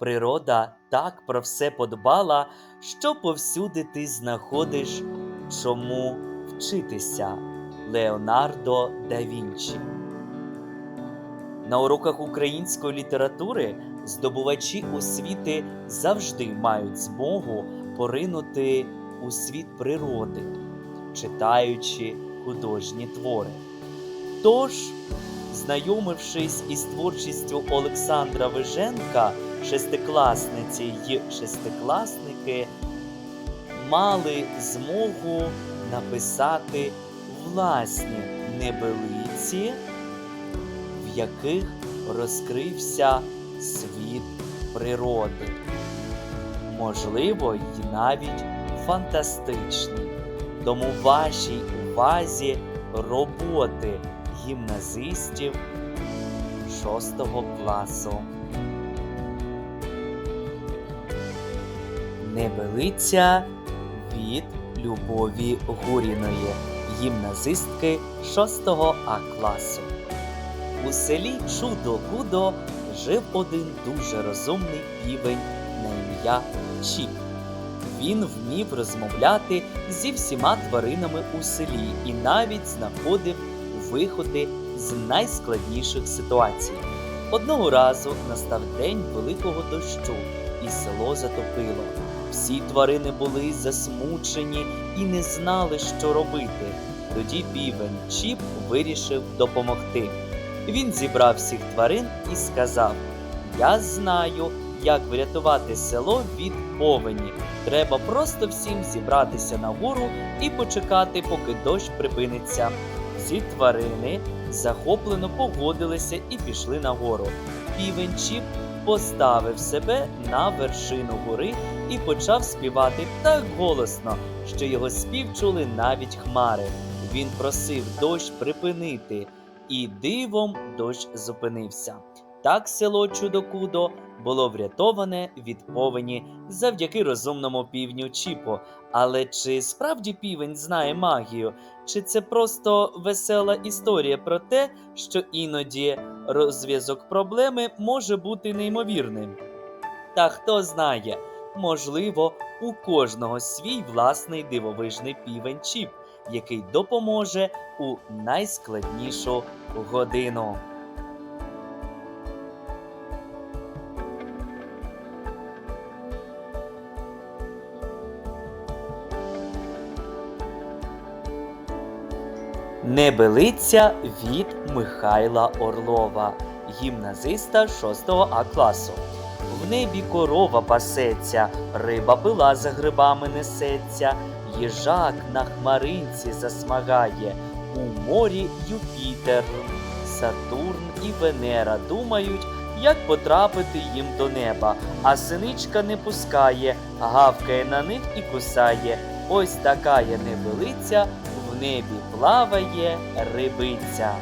Природа так про все подбала, що повсюди ти знаходиш, чому вчитися. Леонардо да Вінчі. На уроках української літератури здобувачі освіти завжди мають змогу поринути у світ природи, читаючи художні твори. Тож, знайомившись із творчістю Олександра Виженка, шестикласниці й шестикласники мали змогу написати власні небелиці, в яких розкрився світ природи, можливо, й навіть фантастичний. Тому вашій увазі роботи гімназистів 6 класу. Небелиця від Любові Гуріної, гімназистки 6 А класу. У селі Чудо-Гудо жив один дуже розумний півень на ім'я Чіп. Він вмів розмовляти зі всіма тваринами у селі і навіть знаходив виходи з найскладніших ситуацій. Одного разу настав день великого дощу, і село затопило. Всі тварини були засмучені і не знали, що робити. Тоді півень Чіп вирішив допомогти. Він зібрав всіх тварин і сказав: Я знаю, як врятувати село від повені. Треба просто всім зібратися на гору і почекати, поки дощ припиниться. Всі тварини захоплено погодилися і пішли на гору. Півень Чіп поставив себе на вершину гори і почав співати так голосно, що його спів чули навіть хмари. Він просив дощ припинити, і дивом дощ зупинився. Так село Чудокудо було врятоване від повені завдяки розумному півню Чіпу. Але чи справді півень знає магію, чи це просто весела історія про те, що іноді розв'язок проблеми може бути неймовірним? Та хто знає, можливо, у кожного свій власний дивовижний півень Чіп, який допоможе у найскладнішу годину. Небелиця від Михайла Орлова, гімназиста 6 А класу. В небі корова пасеться, риба пила за грибами несеться, їжак на хмаринці засмагає, у морі Юпітер, Сатурн і Венера думають, як потрапити їм до неба, а синичка не пускає, гавкає на них і кусає. Ось така є небелиця, небі плаває рибиця.